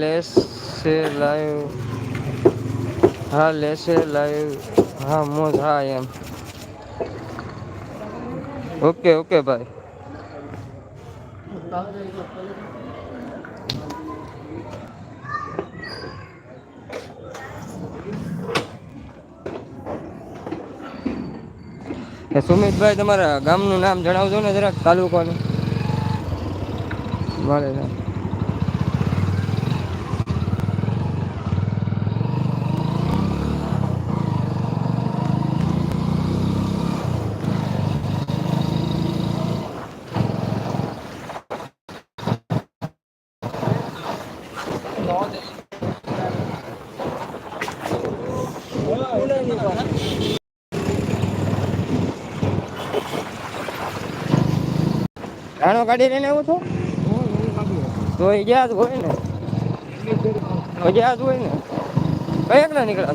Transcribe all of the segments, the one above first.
લેશે લાઈવ. હા લેશે લાઈવ. હા મોજ હા, એમ. ઓકે ઓકે, ભાઈ. સુમિતભાઈ, તમારા ગામનું નામ જણાવજો ને જરાક, તાલુકાનું. મળે ને રાણો કાઢી લઈને આવું છું? તો એ હોય ને. તો જ હોય ને. કઈ ના નીકળ્યા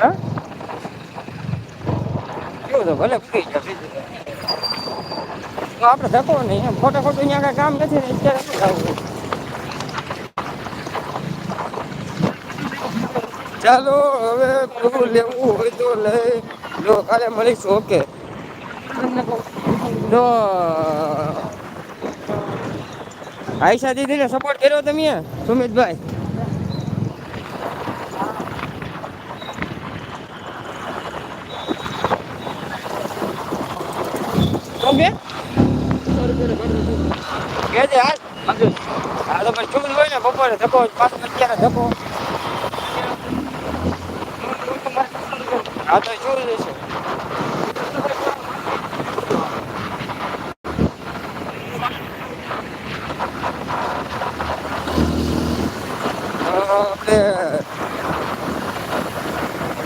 હા? કેવું તો ભલે ફ્રી આપણે ધક્કો નહીં. એમ ખોટે ખોટું અહીંયા કાંઈ કામ નથી ને, અત્યારે શું ચાલો હવે પૂરું લેવું હોય તો લઈ લો. કાલે મળીશું, ઓકે. તો, આયશા દીદીને સપોર્ટ કર્યો તમે? સુમિતભાઈ. ઓકે કે? હાલ હા તો પછી ચૂલ હોય ને બપોરે ધક્કો, પાછો અત્યારે ધક્કો. હા તો શું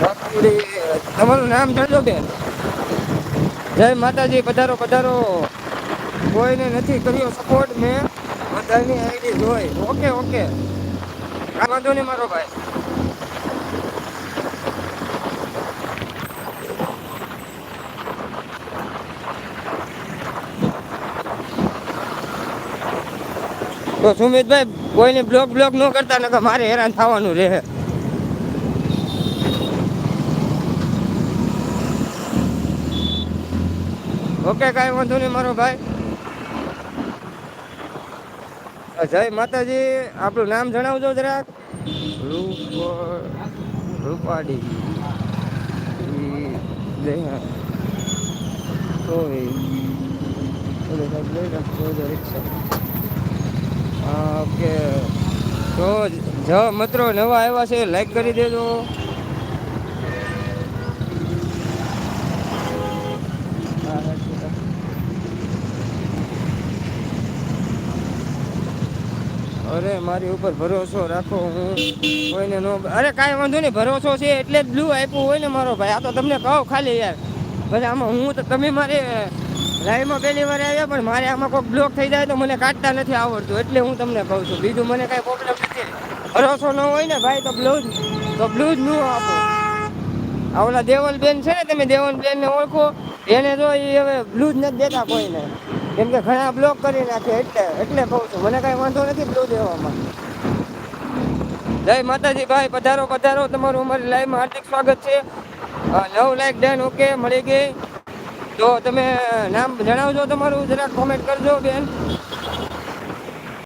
આપણે તમારું નામ જાણજો બેન. જય માતાજી, પધારો પધારો. કોઈને નથી કર્યો સપોર્ટ મેં બધાની આઈડી જોઈ. Okay okay. કાંઈ વાંધો નહીં મારો ભાઈ. તો સુમિતભાઈ, કોઈને બ્લોક બ્લોક ન કરતા, નકર મારે હેરાન થવાનું રહે. ઓકે, કાંઈ વાંધો નહીં, મારો ભાઈ. જય માતાજી, આપણું નામ જણાવજો જરાક. રૂપાડી. રિક્ષા ઓકે તો જ મિત્રો નવા આવ્યા છે લાઈક કરી દેજો. અરે, મારી ઉપર ભરોસો રાખો હું. કોઈને નો અરે, કાંઈ વાંધો નહીં, ભરોસો છે એટલે જ બ્લુ આપ્યું હોય ને મારો ભાઈ. આ તો તમને કહો ખાલી યાર. પછી આમાં હું તો તમે મારે લાઈવમાં પહેલી વાર આવ્યા, પણ મારે આમાં કોઈક બ્લોક થઈ જાય તો મને કાઢતા નથી આવડતું. એટલે હું તમને કહું છું, બીજું મને કાંઈ પ્રોબ્લેમ નથી. ભરોસો ન હોય ને ભાઈ, તો બ્લુ તો બ્લુ જ ન આપો. આ ઓલા દેવલબેન છે ને, તમે દેવલબેન ને ઓળખો, એને જો એ હવે બ્લુ જ નથી દેતા કોઈને. કેમ કે ઘણા બ્લોક કરી નાખે એટલે એટલે કહું છું, મને કાંઈ વાંધો નથી બ્લુ દેવામાં જય માતાજી, ભાઈ, પધારો પધારો. તમારું અમારી લાઈવમાં હાર્દિક સ્વાગત છે. લવ લાઈક ડન ઓકે મળી ગઈ. તો તમે નામ જણાવજો તમારું, જરાક કોમેન્ટ કરજો બેન.